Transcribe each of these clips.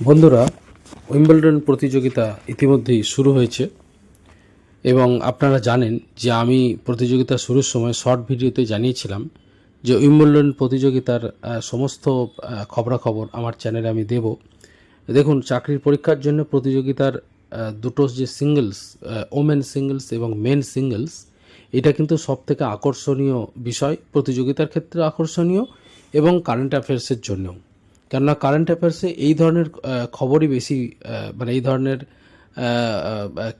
বন্ধুরা উইম্বলডন প্রতিযোগিতা ইতিমধ্যেই শুরু হয়েছে এবং আপনারা জানেন যে আমি প্রতিযোগিতা শুরুর সময় শর্ট ভিডিওতে জানিয়েছিলাম যে উইম্বলডন প্রতিযোগিতার সমস্ত খবরাখবর আমার চ্যানেলে আমি দেব। দেখুন, চাকরির পরীক্ষার জন্য প্রতিযোগিতার দুটো যে সিঙ্গলস ওমেন সিঙ্গলস এবং মেন সিঙ্গলস এটা কিন্তু সব থেকে আকর্ষণীয় বিষয়। প্রতিযোগিতার ক্ষেত্রে আকর্ষণীয় এবং কারেন্ট অ্যাফেয়ার্সের জন্যও। কেননা কারেন্ট অ্যাফেয়ার্সে এই ধরনের খবরই বেশি মানে এই ধরনের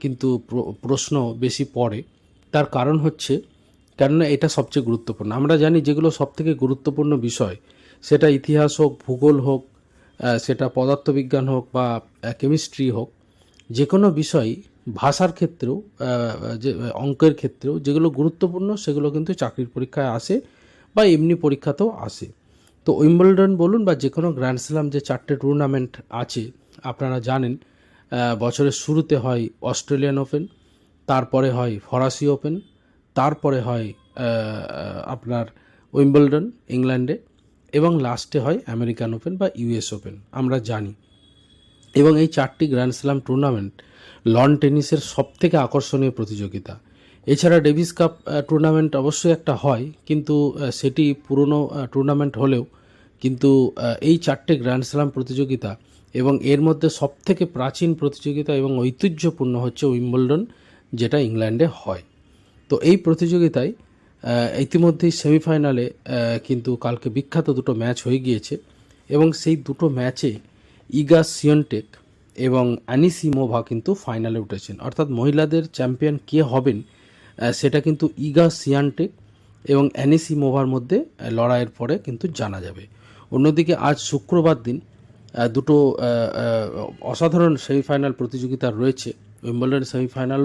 কিন্তু প্রশ্ন বেশি পড়ে। তার কারণ হচ্ছে, কেননা এটা সবচেয়ে গুরুত্বপূর্ণ। আমরা জানি যেগুলো সবথেকে গুরুত্বপূর্ণ বিষয়, সেটা ইতিহাস হোক, ভূগোল হোক সেটা পদার্থবিজ্ঞান হোক বা কেমিস্ট্রি হোক যে কোনো বিষয়, ভাষার ক্ষেত্রেও যে, অঙ্কের ক্ষেত্রেও যেগুলো গুরুত্বপূর্ণ, সেগুলো কিন্তু চাকরির পরীক্ষায় আসে বা এমনি পরীক্ষাতেও আসে। তো উইম্বলডন বলুন বা যে কোনো গ্র্যান্ড স্ল্যাম যে চারটে টুর্নামেন্ট আছে, আপনারা জানেন বছরের শুরুতে হয় অস্ট্রেলিয়ান ওপেন, তারপরে হয় ফরাসি ওপেন, তারপরে হয় আপনার উইম্বলডন, ইংল্যান্ডে, এবং লাস্টে হয় আমেরিকান ওপেন বা ইউএস ওপেন, আমরা জানি। এবং এই চারটি গ্র্যান্ড স্ল্যাম টুর্নামেন্ট লন টেনিসের সবথেকে আকর্ষণীয় প্রতিযোগিতা। এছাড়া ডেভিস কাপ টুর্নামেন্ট অবশ্যই একটা হয়, কিন্তু সেটি পুরনো টুর্নামেন্ট হলেও কিন্তু এই চারটে গ্র্যান্ড স্ল্যাম প্রতিযোগিতা এবং এর মধ্যে সবথেকে প্রাচীন প্রতিযোগিতা এবং ঐতিহ্যপূর্ণ হচ্ছে উইম্বলডন, যেটা ইংল্যান্ডে হয়। তো এই প্রতিযোগিতায় ইতিমধ্যেই সেমিফাইনালে কিন্তু কালকে বিখ্যাত দুটো ম্যাচ হয়ে গিয়েছে এবং সেই দুটো ম্যাচে ইগা সিয়নটেক এবং অ্যানিসিমোভা কিন্তু ফাইনালে উঠেছেন। অর্থাৎ মহিলাদের চ্যাম্পিয়ন কে হবেন সেটা কিন্তু ইগা সিয়ানটেক এবং অ্যানিসিমোভার মধ্যে লড়াইয়ের পরে কিন্তু জানা যাবে। অন্যদিকে আজ শুক্রবার দিন দুটো অসাধারণ সেমিফাইনাল প্রতিযোগিতা রয়েছে। উইম্বলডন সেমিফাইনাল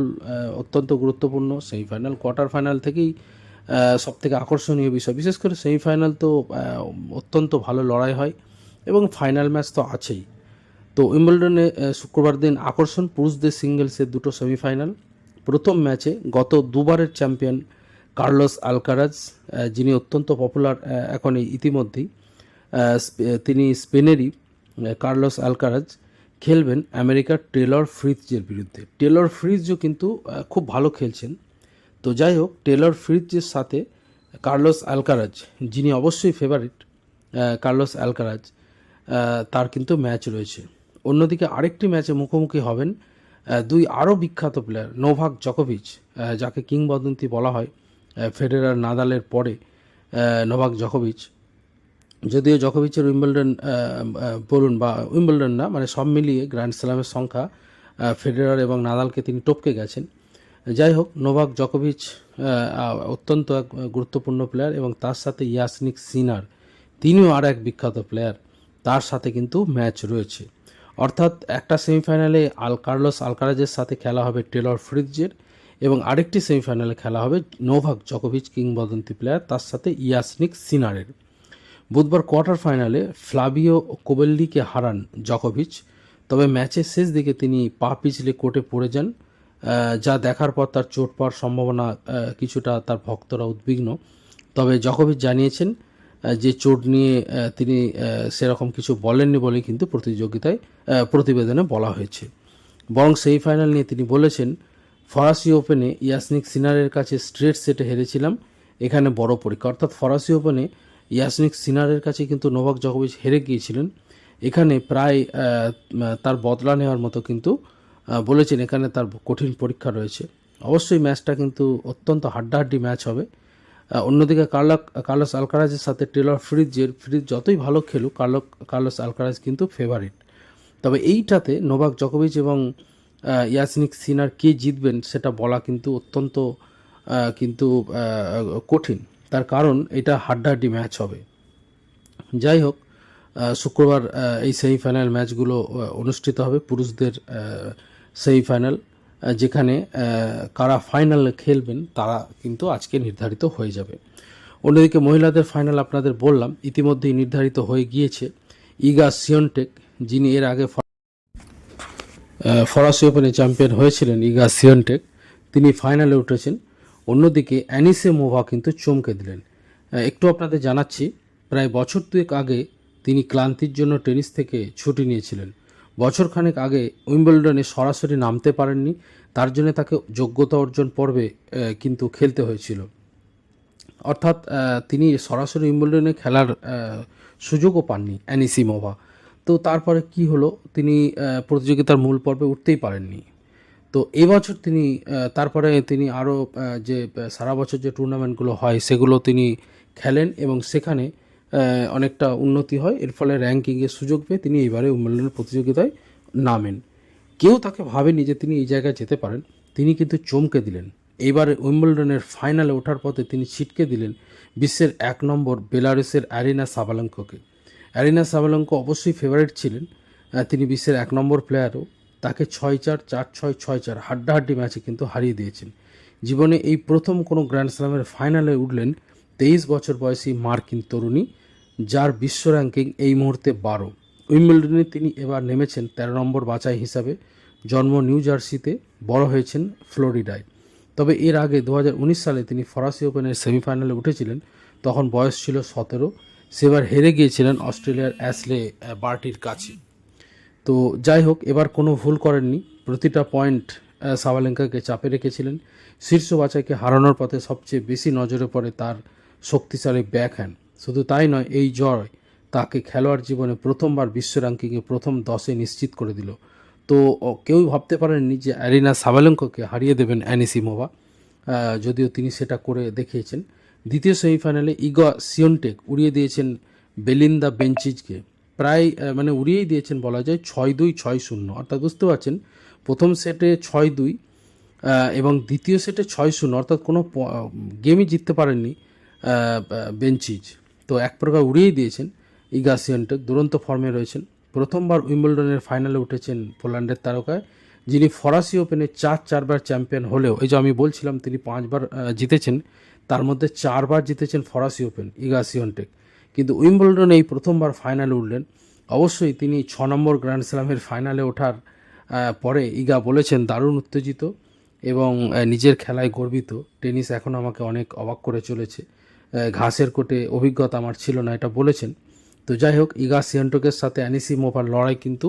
অত্যন্ত গুরুত্বপূর্ণ। সেমিফাইনাল, কোয়ার্টার ফাইনাল থেকেই সব থেকে আকর্ষণীয় বিষয়। বিশেষ করে সেমিফাইনাল তো অত্যন্ত ভালো লড়াই হয় এবং ফাইনাল ম্যাচ তো আছেই। তো উইম্বলডনে শুক্রবার দিন আকর্ষণ, পুরুষদের সিঙ্গেলসের দুটো সেমিফাইনাল। প্রথম ম্যাচে গত দুবারের চ্যাম্পিয়ন কার্লোস আলকারাজ যিনি অত্যন্ত পপুলার এখন ইতিমধ্যেই তিনি স্পেনেরই কার্লোস আলকারাজ খেলবেন আমেরিকার টেলর ফ্রিজের বিরুদ্ধে। টেলর ফ্রিজও কিন্তু খুব ভালো খেলছেন। তো যাই হোক, টেলর ফ্রিজের সাথে কার্লোস আলকারাজ, যিনি অবশ্যই ফেভারিট কার্লোস আলকারাজ তার কিন্তু ম্যাচ রয়েছে। অন্যদিকে আরেকটি ম্যাচে মুখোমুখি হবেন দুই আরও বিখ্যাত প্লেয়ার নোভাক জকোভিচ যাকে কিংবদন্তি বলা হয় ফেডেরার নাদালের পরে নোভাক জকোভিচ যদিও জকোভিচের উইম্বলডন বলুন বা উইম্বলডন না মানে সব মিলিয়ে গ্র্যান্ড স্ল্যামের সংখ্যা ফেডেরার এবং নাদালকে তিনি টপকে গেছেন। যাই হোক নোভাক জকোভিচ অত্যন্ত এক গুরুত্বপূর্ণ প্লেয়ার এবং তার সাথে ইয়াসনিক সিনার তিনিও আর এক বিখ্যাত প্লেয়ার তার সাথে কিন্তু ম্যাচ রয়েছে। অর্থাৎ একটা সেমিফাইনালে আল কার্লোস আলকারাজের সাথে খেলা হবে টেলর ফ্রিজের এবং আরেকটি সেমিফাইনালে খেলা হবে নোভাক জকোভিচ কিংবদন্তি প্লেয়ার, তার সাথে ইয়াসনিক সিনারের। বুধবার কোয়ার্টার ফাইনালে ফ্লাভিও কোবেল্লিকে হারান জকোভিচ, তবে ম্যাচের শেষ দিকে তিনি পা পিছলে কোর্টে পড়ে যান যা দেখার পর তার চোট পাওয়ার সম্ভাবনা কিছুটা তার ভক্তরা উদ্বিগ্ন। তবে জকোভিচ জানিয়েছেন যে চোট নিয়ে তিনি সেরকম কিছু বলেননি বলে কিন্তু প্রতিযোগিতায় প্রতিবেদনে বলা হয়েছে। বরং সেই ফাইনাল নিয়ে তিনি বলেছেন, ফরাসি ওপেনে ইয়াসনিক সিনারের কাছে স্ট্রেট সেটে হেরেছিলাম, এখানে বড় পরীক্ষা। অর্থাৎ ফরাসি ওপেনে ইয়াসনিক সিনারের কাছে কিন্তু নোভাক জকোভিচ হেরে গিয়েছিলেন। এখানে প্রায় তার বদলা নেওয়ার মতো কিন্তু বলেছেন, এখানে তার কঠিন পরীক্ষা রয়েছে। অবশ্যই ম্যাচটা কিন্তু অত্যন্ত হাড্ডাহাড্ডি ম্যাচ হবে। অন্যদিকে কার্লা কার্লোস আলকারাজের সাথে টেলর ফ্রিজের ফ্রিজ যতই ভালো খেলুক কার্লো কার্লোস আলকারাজ কিন্তু ফেভারিট তবে এইটাতে নোভাক জকোভিচ এবং ইয়াসনিক সিনার কে জিতবেন সেটা বলা কিন্তু অত্যন্ত কিন্তু কঠিন। তার কারণ এটা হাড্ডাহাড্ডি ম্যাচ হবে। যাই হোক শুক্রবার এই সেমিফাইনাল ম্যাচগুলো অনুষ্ঠিত হবে পুরুষদের সেমিফাইনাল যেখানে কারা ফাইনালে খেলবেন, তারা কিন্তু আজকে নির্ধারিত হয়ে যাবে। অন্যদিকে মহিলাদের ফাইনাল আপনাদের বললাম, ইতিমধ্যেই নির্ধারিত হয়ে গিয়েছে ইগা সিয়নটেক, যিনি এর আগে ফরাসি ওপেনে চ্যাম্পিয়ন হয়েছিলেন ইগা সিয়নটেক, তিনি ফাইনালে উঠেছেন। অন্যদিকে অ্যানিসে মোভা কিন্তু চমকে দিলেন। একটু আপনাদের জানাচ্ছি, প্রায় বছর দুয়েক আগে তিনি ক্লান্তির জন্য টেনিস থেকে ছুটি নিয়েছিলেন। বছরখানেক আগে উইম্বলডনে সরাসরি নামতে পারেননি, তার জন্য তাকে যোগ্যতা অর্জন পর্বে কিন্তু খেলতে হয়েছিল। অর্থাৎ তিনি সরাসরি উইম্বলডনে খেলার সুযোগও পাননি অ্যানিসিমোভা। তো তারপরে কি হলো? তিনি প্রতিযোগিতার মূল পর্বে উঠতেই পারেননি। তো এবছর তিনি তারপরে তিনি আরও যে, সারা বছর যে টুর্নামেন্টগুলো হয়, সেগুলো তিনি খেলেন এবং সেখানে অনেকটা উন্নতি হয়। এর ফলে র্যাঙ্কিংয়ের সুযোগ পেয়ে তিনি এবারে উইম্বলডন প্রতিযোগিতায় নামেন। কেউ তাকে ভাবেনি যে তিনি এই জায়গায় যেতে পারেন। তিনি কিন্তু চমকে দিলেন। এইবারে উইম্বলডনের ফাইনালে ওঠার পথে তিনি ছিটকে দিলেন বিশ্বের এক নম্বর বেলারুসের অ্যারিনা সাবালঙ্ককে। অ্যারিনা সাবালঙ্ক অবশ্যই ফেভারিট ছিলেন। তিনি বিশ্বের এক নম্বর প্লেয়ারও তাকে ছয় চার চার ছয় ছয় চার হাড্ডাহাড্ডি ম্যাচে কিন্তু হারিয়ে দিয়েছেন। জীবনে এই প্রথম কোনো গ্র্যান্ড স্ল্যামের ফাইনালে উঠলেন তেইশ বছর বয়সী মার্কিন তরুণী, যার বিশ্ব র্যাঙ্কিং এই মুহূর্তে বারো। উইম্বলডনে তিনি এবার নেমেছেন তেরো নম্বর বাছাই হিসাবে, জন্ম নিউ জার্সিতে, বড় হয়েছেন ফ্লোরিডায়। তবে এর আগে দু হাজার উনিশ সালে তিনি ফরাসি ওপেনের সেমিফাইনালে উঠেছিলেন, তখন বয়স ছিল সতেরো। সেবার হেরে গিয়েছিলেন অস্ট্রেলিয়ার অ্যাসলে বার্টির কাছে। তো যাই হোক, এবার কোনো ভুল করেননি। প্রতিটা পয়েন্ট সাবালেঙ্কাকে চাপে রেখেছিলেন। শীর্ষ বাছাইকে হারানোর পথে সবচেয়ে বেশি নজরে পড়ে তার শক্তিশালী ব্যাকহ্যান্ড। শুধু তাই নয় এই জয় তাকে খেলোয়াড় জীবনে প্রথমবার বিশ্ব র্যাঙ্কিংয়ে প্রথম দশে নিশ্চিত করে দিল। তো ও, কেউই ভাবতে পারেননি যে অ্যারিনা সাবালেঙ্কোকে হারিয়ে দেবেন অ্যানিসিমোভা। যদিও তিনি সেটা করে দেখিয়েছেন। দ্বিতীয় সেমিফাইনালে ইগা সিয়নটেক উড়িয়ে দিয়েছেন বেলিন্দা বেঞ্চিজকে প্রায় মানে উড়িয়েই দিয়েছেন বলা যায় ছয় দুই ছয় শূন্য। অর্থাৎ বুঝতে পারছেন প্রথম সেটে ছয় দুই এবং দ্বিতীয় সেটে ছয় শূন্য। অর্থাৎ কোনো গেমই জিততে পারেননি বেঞ্চিজ তো এক প্রকার উড়িয়েই দিয়েছেন ইগা সিয়নটেক দুরন্ত ফর্মে রয়েছেন। প্রথমবার উইম্বলডনের ফাইনালে উঠেছেন পোল্যান্ডের তারকায়, যিনি ফরাসি ওপেনে চার, চারবার চ্যাম্পিয়ন হলেও, এই যে আমি বলছিলাম তিনি পাঁচবার জিতেছেন, তার মধ্যে চারবার জিতেছেন ফরাসি ওপেন ইগা সিয়নটেক কিন্তু উইম্বলডনে এই প্রথমবার ফাইনালে উঠলেন। অবশ্যই তিনি ছ নম্বর গ্র্যান্ড স্ল্যামের ফাইনালে ওঠার পরে ইগা বলেছেন, দারুণ উত্তেজিত এবং নিজের খেলায় গর্বিত। টেনিস এখন আমাকে অনেক অবাক করে চলেছে। ঘাসের কোটে অভিজ্ঞতা আমার ছিল না, এটা বলেছেন। তো যাই হোক, ইগা সিয়ন্টকের সাথে অ্যানিসি মোভার লড়াই কিন্তু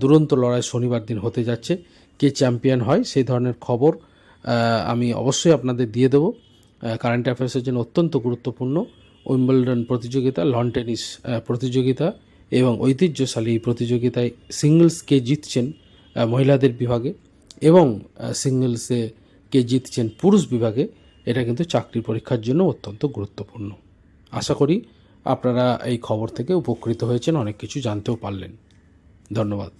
দুরন্ত লড়াই শনিবার দিন হতে যাচ্ছে। কে চ্যাম্পিয়ন হয় সেই ধরনের খবর আমি অবশ্যই আপনাদের দিয়ে দেবো। কারেন্ট অ্যাফেয়ার্সের জন্য অত্যন্ত গুরুত্বপূর্ণ। উইম্বলডন প্রতিযোগিতা, লন টেনিস প্রতিযোগিতা এবং ঐতিহ্যশালী এই প্রতিযোগিতায় সিঙ্গলস কে জিতছেন মহিলাদের বিভাগে এবং সিঙ্গলসে কে জিতছেন পুরুষ বিভাগে। এটা কিন্তু চাকরি পরীক্ষার জন্য অত্যন্ত গুরুত্বপূর্ণ। আশা করি আপনারা এই খবর থেকে উপকৃত হয়েছেন, অনেক কিছু জানতেও পারলেন। ধন্যবাদ।